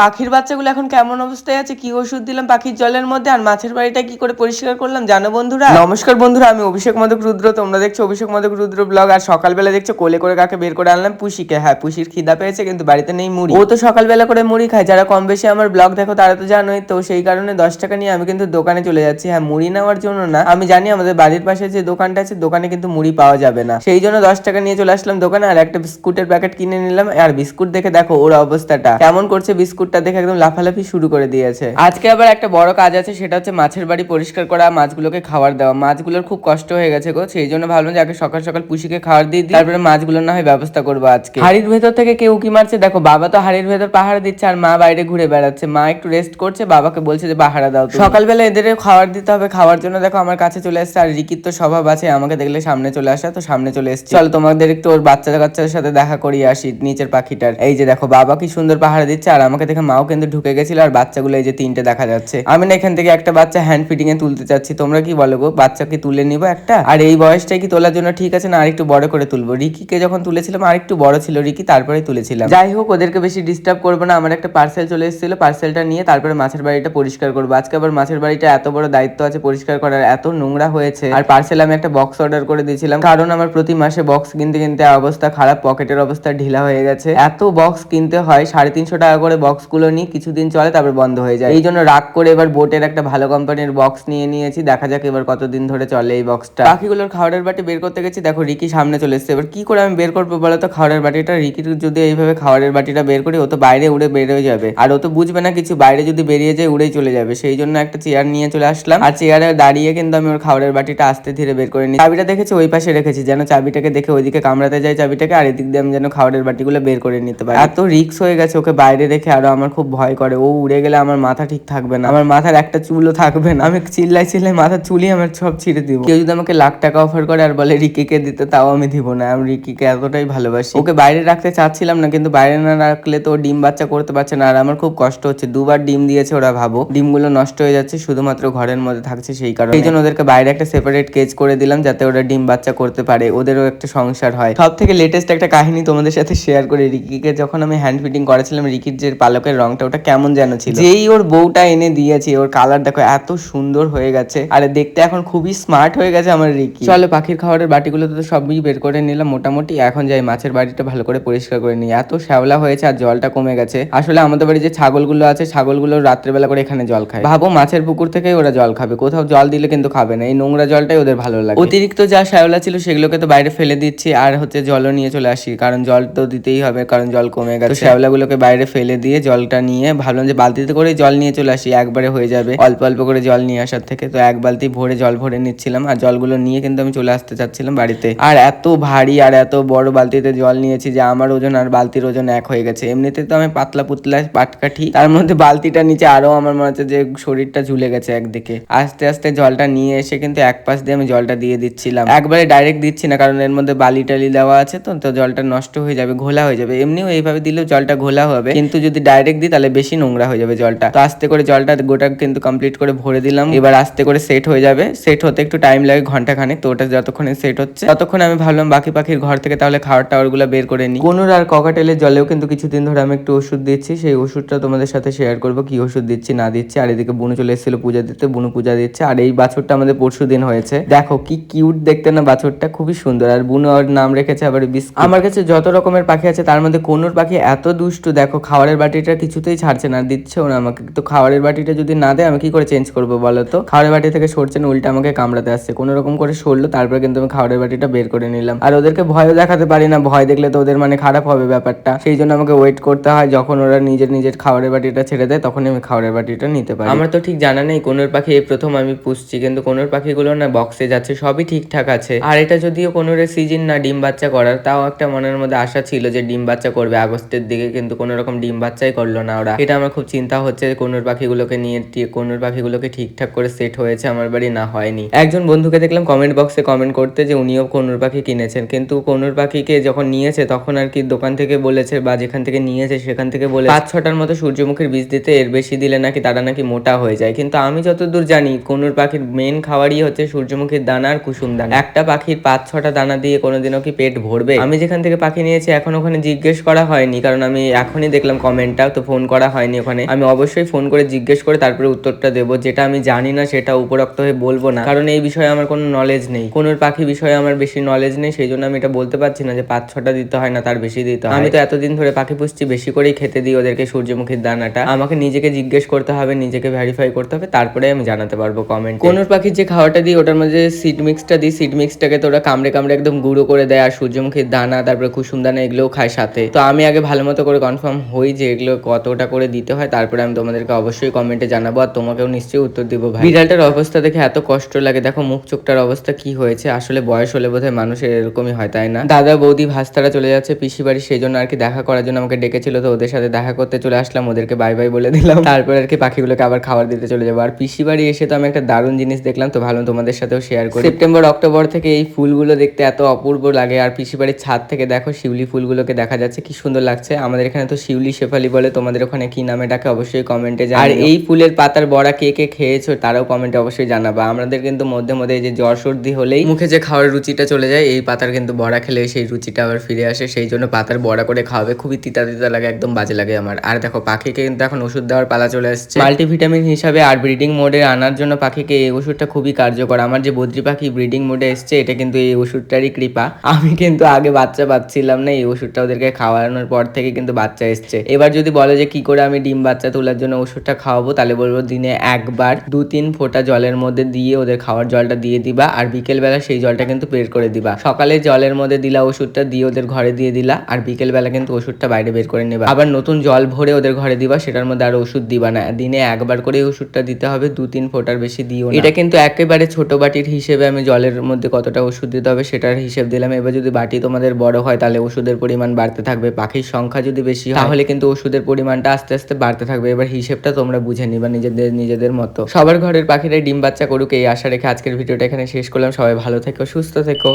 পাখির বাচ্চাগুলো এখন কেমন অবস্থায় আছে? কি ওষুধ দিলাম পাখির জলের মধ্যে? আর মাছের বাড়িটা কি করে পরিষ্কার করলাম? জানো বন্ধুরা? নমস্কার বন্ধুরা আমি অভিষেক মদক রুদ্র। তোমরা দেখছ অভিষেক মদক রুদ্র ব্লগ। আর সকালবেলা দেখছ কোলে করে কাকে বের করে আনলাম? পুষিকে। হ্যাঁ পুষির খিদা পেয়েছে কিন্তু বাড়িতে নেই মুড়ি। ও তো সকালবেলা করে মুড়ি খায়। যারা কম বেশি আমার ব্লগ দেখো তারা তো জানোই। তো সেই কারণে দশ টাকা নিয়ে আমি কিন্তু দোকানে চলে যাচ্ছি। হ্যাঁ মুড়ি নেওয়ার জন্য না। আমি জানি আমাদের বাড়ির পাশে যে দোকানটা আছে দোকানে কিন্তু মুড়ি পাওয়া যাবে না। সেই জন্য দশ টাকা নিয়ে চলে আসলাম দোকানে। আর একটা বিস্কুটের প্যাকেট কিনে নিলাম। আর বিস্কুট দেখে দেখো ওর অবস্থাটা। কেমন করছে বিস্কুটটা দেখে একদম লাফালাফি শুরু করে দিয়েছে। আজকে আবার একটা বড় কাজ আছে, সেটা হচ্ছে মাছের বাড়ি পরিষ্কার করা, মাছগুলোকে খাবার দেওয়া। মাছগুলোর খুব কষ্ট হয়ে গেছে গো, সেই জন্য ভাবলাম যে আগে সকাল সকাল পুষিকে খাবার দিয়ে তারপরে মাছগুলোর না হয় ব্যবস্থা করব আজকে। হাড়ির ভেতর থেকে কেউ কি মারছে? দেখো, বাবা তো হাড়ির ভেতর পাহারা দিচ্ছে আর মা বাইরে ঘুরে বেড়াচ্ছে। মা একটু রেস্ট করছে, বাবাকে বলছে যে, পাহারা দাও। সকালবেলা এদের খাবার দিতে হবে, খাওয়ার জন্য দেখো আমার কাছে চলে এসছে আর রিকির তো স্বভাব আছে, আমাকে দেখলে সামনে চলে আসা, তো সামনে চলে এসছে। চলো তোমাদের একটু ওর বাচ্চা কাচ্চাদের সাথে দেখা করিয়ে আসি, নিচের পাখিটার। এই যে দেখো, বাবা কি সুন্দর পাহারা দিচ্ছে আর আমাকে দেখে মাও কিন্তু ঢুকে গেছিল আর বাচ্চাগুলো এই যে তিনটে দেখা যাচ্ছে। আমি না এখান থেকে একটা বাচ্চা হ্যান্ড ফিটিং এ তুলতে চাচ্ছি। তোমরা কি বলো গো? বাচ্চাকে তুলে নিব একটা? আর এই বয়সটাই কি তোলার জন্য ঠিক আছে না আরেকটু বড় করে তুলবো? রিকিকে যখন তুলেছিলাম, আরেকটু বড় ছিল রিকি তারপরে তুলেছিলাম। যাই হোক, ওদেরকে বেশি ডিস্টার্ব করব না। আমার একটা পার্সেল চলে এসেছিল। পার্সেলটা নিয়ে তারপরে মাছের বাড়িটা পরিষ্কার করব। আজকে আবার মাছের বাড়িটা এত বড় দায়িত্ব আছে পরিষ্কার করার, এত নোংরা হয়েছে। আর পার্সেল আমি একটা বক্স অর্ডার করে দিয়েছিলাম। কারণ আমার প্রতি মাসে বক্স কিনতে কিনতে অবস্থা খারাপ পকেটের অবস্থা ঢিলা হয়ে গেছে। এত বক্স কিনতে হয়, সাড়ে তিনশো টাকা করে বক্স গুলো নিই কিছুদিন চলে, তারপর বন্ধ হয়ে যায়। এই জন্য রাগ করে এবার বোটের একটা ভালো কোম্পানির বক্স নিয়ে নিয়েছি। দেখা যাক এবার কতদিন ধরে চলে এই বক্সটা। পাখিগুলোর খাবারের বাটি বের করতে গেছি। দেখো, রিকি সামনে চলে এসছে। এবার কি করে আমি বের করব বলো তো? খাবারের বাটিটা রিকির যদি এইভাবে খাবারের বাটিটা বের করি, ও তো বাইরে উড়ে বেরিয়ে যাবে। আর ও তো বুঝবে না কিছু, বাইরে যদি বেরিয়ে যায়, উড়েই চলে যাবে। সেই জন্য একটা চেয়ার নিয়ে চলে আসলাম। আর চেয়ারে দাঁড়িয়ে কিন্তু আমি ওর খাবারের বাটিটা আস্তে ধীরে বের করে নিই। চাবিটা দেখেছি? ওই পাশে রেখেছি। যেন চাবিটাকে দেখে ওইদিকে কামড়াতে যায় চাবিটাকে, আর এদিক দিয়ে আমি যেন খাবারের বাটিগুলো বের করে নিতে পারি। এত রিক্স হয়ে গেছে ওকে বাইরে রেখে আরও আমার খুব ভয় করে। ও উড়ে গেলে আমার মাথা ঠিক থাকবে না। আমার মাথার একটা চুলও থাকবে না। আমি চিল্লাই চিল্লাই মাথার চুলই আমার সব ছিঁড়ে দিব। কেউ যদি আমাকে লাখ টাকা অফার করে আর বলে, রিকিকে দিতে তাও আমি দিব না। আমি রিকিকে এতটাই ভালোবাসি। ওকে বাইরে রাখতে চাচ্ছিলাম না, কিন্তু বাইরে না রাখলে তো ডিম বাচ্চা করতে পারছে না। আর আমার খুব কষ্ট হচ্ছে। দুবার ডিম দিয়েছে ওরা, ভাবো। ডিমগুলো নষ্ট হয়ে যাচ্ছে, শুধুমাত্র ঘরের মধ্যে থাকছে সেই কারণে। এই জন্য ওদেরকে বাইরে একটা সেপারেট কেজ করে দিলাম, যাতে ওরা ডিম বাচ্চা করতে পারে। ওদেরও একটা সংসার হয়। সব থেকে লেটেস্ট একটা কাহিনী তোমাদের সাথে শেয়ার করে। রিকিকে যখন আমি হ্যান্ড ফিটিং করেছিলাম, রিকির যে পালকের রংটা ওটা কেমন যেন ছিল। যেই ওর বউটা এনে দিয়েছে ওর কালার দেখো এত সুন্দর হয়ে গেছে। আর দেখতে এখন খুবই স্মার্ট হয়ে গেছে আমার রিকি। চলো পাখির খাবারের বাটিগুলো তো সবই বের করে নিলাম মোটামুটি। এখন যাই মাছের বাড়িটা ভালো করে পরিষ্কার করে নিই। এত শ্যাওলা হয়েছে আর জলটা কমে গেছে। আসলে আমাদের বাড়ি যে ছাগলগুলো আছে ছাগলগুলো রাত্রেবেলা করে এখানে জল খায়। ভাবো মাছের পুকুর থেকে ওরা জল খাবে। কোথাও জল দিলে কিন্তু খাবে না। এই নোংরা জলটাই ওদের ভালো লাগে। অতিরিক্ত যা শ্যাওলা ছিল সেগুলোকে তো বাইরে ফেলে দিচ্ছি আর হচ্ছে জলও নিয়ে চলে আসি। কারণ জল তো দিতেই হবে কারণ জল কমে গেছে। শ্যাওলাগুলোকে বাইরে ফেলে দিয়ে জলটা নিয়ে, ভাবলাম যে বালতিতে করে জল নিয়ে চলে আসি, একবারে হয়ে যাবে। অল্প অল্প করে জল নিয়ে আসার থেকে তো এক বালতি ভরে জল ভরে নিচ্ছিলাম, আর জলগুলো নিয়ে কিন্তু আমি চলে আসতে চাচ্ছিলাম বাড়িতে। আর এত ভারী আর এত বড় বালতিতে জল নিয়েছি যে আমার ওজন আর বালতির ওজন এক হয়ে গেছে। এমনিতে তো আমি পাতলা পুতলা পাটকাঠি, তার মধ্যে বালতিটা নিচে আরও আমার মনে হচ্ছে যে শরীরটা ঝুলে গেছে একদিকে। আস্তে আস্তে জলটা নিয়ে এসে কিন্তু এক পাশ দিয়ে আমি জলটা দিয়ে দিচ্ছিলাম। একবারে ডাইরেক্ট দিচ্ছি না, কারণ এর মধ্যে বালি টালি দেওয়া আছে তো তো জলটা নষ্ট হয়ে যাবে, ঘোলা হয়ে যাবে। এমনিও এইভাবে দিলেও জলটা ঘোলা হবে। কিন্তু যদি ডাইরেক্ট দিই তাহলে বেশি নোংরা হয়ে যাবে জলটা। তো আস্তে করে জলটা গোটা কিন্তু কমপ্লিট করে ভরে দিলাম। এবার আস্তে করে সেট হয়ে যাবে। সেট হতে একটু টাইম লাগে ঘণ্টা খানেক তো ওটা যতক্ষণে সেট হচ্ছে ততক্ষণ আমি ভাবলাম বাকি পাখির ঘর থেকে তাহলে খাওয়ার টাওয়ারগুলো বের করে নিই। কোনোর আর ককাটেলের জলেও কিন্তু কিছুদিন ধরে আমি একটু ওষুধ দিচ্ছি। সেই ওষুধটা তোমাদের সাথে শেয়ার করব কি ওষুধ দিচ্ছি না দিচ্ছি। আর এদিকে বুনু চলে এসেছিল পূজা দিতে বুনু পূজা দিচ্ছে। আর এই বাছুরটা আমাদের পরশু দিন হয়েছে। দেখো কি কিউট দেখতে না বাছুরটা খুবই সুন্দর। আর বুনু আর নাম রেখেছে আবার বিস্কুট। আমার কাছে যত রকমের পাখি আছে তার মধ্যে কোনোর পাখি এত দুষ্টু দেখো খাওয়ারের খাবারের বাটিটা কিছুতেই ছাড়ছে না দিচ্ছেও না আমাকে। তো খাবারের বাটিটা যদি না দেয়, আমি কি করে চেঞ্জ করব বলো তো? খাবারের বাটি থেকে সরছে না, উল্টা আমাকে কামড়াতে আসছে। কোনো রকম করে সরলো, তারপরে কিন্তু আমি খাবারের বাটিটা বের করে নিলাম। আর ওদেরকে ভয়ও দেখাতে পারি না, ভয় দেখলে তো ওদের মানে খারাপ হবে ব্যাপারটা। সেই জন্য আমাকে ওয়েট করতে হয়, যখন ওরা নিজের নিজের খাবারের বাটিটা ছেড়ে দেয়, তখনই আমি খাবারের বাটিটা নিতে পারি। আমার তো ঠিক জানা নেই, কোনোর পাখি এই প্রথম আমি পুষছি, কিন্তু কোনোর পাখিগুলো না বক্সে যাচ্ছে, সবই ঠিকঠাক আছে। আর এটা যদিও কোনোর সিজন না ডিম বাচ্চা করার, তাও একটা মনের মধ্যে আশা ছিল যে ডিম বাচ্চা করবে আগস্টের দিকে, কিন্তু কোনো রকম ডিম বাচ্চাই করল না ওরা। এটা আমার খুব চিন্তা হচ্ছে কোনোর পাখিগুলোকে নিয়ে কোনোর পাখিগুলোকে ঠিকঠাক করে সেট হয়েছে আমার বাড়ি না হয়নি। একজন বন্ধুকে দেখলাম কমেন্ট বক্সে কমেন্ট করতে যে উনিও কোনোর পাখি কিনেছেন। কিন্তু কোনোর পাখিকে যখন নিয়েছে তখন আর কি দোকান থেকে বলেছে বা যেখান থেকে নিয়েছে সেখান থেকে বলে পাঁচ ছটার মতো সূর্যমুখীর বীজ দিতে এর বেশি দিলে নাকি তারা নাকি মোটা হয়ে যায়। কিন্তু আমি যতদূর জানি কোনোর পাখির মেন খাবারই হচ্ছে সূর্যমুখীর দানা আর কুসুম দানা। একটা পাখির পাঁচ ছটা দানা দিয়ে কোনোদিনও কি পেট ভরবে? আমি যেখান থেকে পাখি নিয়েছি এখন ওখানে জিজ্ঞেস করা হয়নি। কারণ আমি এখনই দেখলাম কমেন্টটা তো ফোন করা হয়নি ওখানে। আমি অবশ্যই ফোন করে জিজ্ঞেস করে তারপরে উত্তরটা দেবো। যেটা আমি জানি না সেটা উপরোক্ত হয়ে বলব না। কারণ এই বিষয়ে আমার কোনো নলেজ নেই। কোন পাখি বিষয়ে আমার বেশি নলেজ নেই। সেই জন্য আমি এটা বলতে পারছি না যে পাঁচ ছটা দিতে হয় না, তার বেশি দিতে আমি তো এতদিন ধরে পাখি পুষছি, বেশি করেই খেতে দিই ওদেরকে সূর্যমুখীর দানাটা। আমাকে নিজেকে জিজ্ঞেস করতে হবে, নিজেকে ভেরিফাই করতে হবে, তারপরে আমি জানাতে পারব কমেন্ট কোন পাখির যে খাওয়াটা দিই, ওটার মধ্যে সিড মিক্সটা দিই সিড মিক্সটাকে তো ওরা কামড়ে কামড়ে একদম গুঁড়ো করে দেয়, আর সূর্যমুখীর দানা, তারপরে কুসুম দানা এগুলোও খায় সাথে। তো আমি আগে ভালো মতো করে কনফার্ম হই যে এগুলো কতটা করে দিতে হয়, তারপরে আমি তোমাদেরকে অবশ্যই কমেন্টে জানাব। আর তোমাকেও নিশ্চয়ই উত্তর দিব ভাই। বিড়ালটার অবস্থা দেখে এত কষ্ট লাগে। দেখো, মুখ চোখটার অবস্থা কি হয়েছে? আসলে বয়স হলে বোধহয় মানুষের এরকমই হয়, তাই না? দাদা, বৌদি, ভাস্তারা চলে যাচ্ছে পিসি বাড়ি সেই জন্য আর কি দেখা করার জন্য আমাকে ডেকেছিল। তো ওদের সাথে দেখা করতে চলে আসলাম, ওদেরকে বাই বাই বলে দিলাম। তারপরে আর কি পাখিগুলোকে আবার খাবার দিতে চলে যাব। আর পিসি বাড়ি এসে তো আমি একটা দারুণ জিনিস দেখলাম, তো ভালো তোমাদের সাথেও শেয়ার করি। সেপ্টেম্বর, অক্টোবর থেকে এই ফুলগুলো দেখতে এত অপূর্ব লাগে। আর পিসি বাড়ির ছাদ থেকে দেখো, শিউলি ফুলগুলোকে দেখা যাচ্ছে, কি সুন্দর লাগছে। আমাদের এখানে তো শিউলি, শেফালি বলে তোমাদের ওখানে কি নামে ডাকে অবশ্যই কমেন্টে আর এই ফুলের পাতার বড়া কে কে খেয়েছো তারাও কমেন্টে অবশ্যই জানাবা। আমাদের কিন্তু মধ্যে মধ্যে এই যে জ্বর সর্দি হলেই মুখে যে খাওয়ার রুচিটা চলে যায় এই পাতার কিন্তু বড়া খেলে সেই রুচিটা আবার ফিরে আসে। সেই জন্য পাতার বড়া করে খাওয়াবে। খুবই তিতা তিতা লাগে একদম বাজে লাগে আমার। আর দেখো পাখিকে কিন্তু এখন ওষুধ দেওয়ার পালা চলে আসছে। মাল্টিভিটামিন হিসাবে আর ব্রিডিং মোডে আনার জন্য পাখিকে এই ওষুধটা খুবই কার্যকর। আমার যে বদ্রি পাখি ব্রিডিং মোডে এসছে এটা কিন্তু এই ওষুধটারই কৃপা। আমি কিন্তু আগে বাচ্চা পাচ্ছিলাম না এই ওষুধটা ওদেরকে খাওয়ানোর পর থেকে কিন্তু বাচ্চা এসছে। এবার যদি বলে যে, কি করে আমি ডিম বাচ্চা তোলার জন্য ওষুধটা খাওয়াবো? তাহলে বলব, দিনে একবার দু তিন ফোঁটা জলের মধ্যে দিয়ে ওদের খাওয়ার জলটা দিয়ে দিবা আর বিকেল বেলা সেই জলটা কিন্তু বের করে দিবা। সকালে জলের মধ্যে দিলা ওষুধটা দিয়ে ওদের ঘরে দিয়ে দিলা আর বিকেল বেলা কিন্তু ওষুধটা বাইরে বের করে নেবা। আবার নতুন জল ভরে ওদের ঘরে দিবা, সেটার মধ্যে আর ওষুধ দিবা না। দিনে একবার করে ওষুধটা দিতে হবে, দু তিন ফোঁটার বেশি দিও এটা কিন্তু একেবারে ছোট বাটির হিসেবে আমি জলের মধ্যে কতটা ওষুধ দিতে হবে সেটার হিসেব দিলাম। এবার যদি বাটি তোমাদের বড় হয়, তাহলে ওষুধের পরিমাণ বাড়তে থাকবে। পাখির সংখ্যা যদি বেশি হয়, তাহলে কিন্তু ওষুধের পরিমাণটা আস্তে আস্তে বাড়তে থাকবে। এবার হিসেবটা তোমরা বুঝে নিবা নিজেদের নিজেদের মতো। সবার ঘরের পাখিরাই ডিম বাচ্চা করুক, এই আশা রেখে আজকের ভিডিওটা এখানে শেষ করলাম। সবাই ভালো থেকো, সুস্থ থেকো।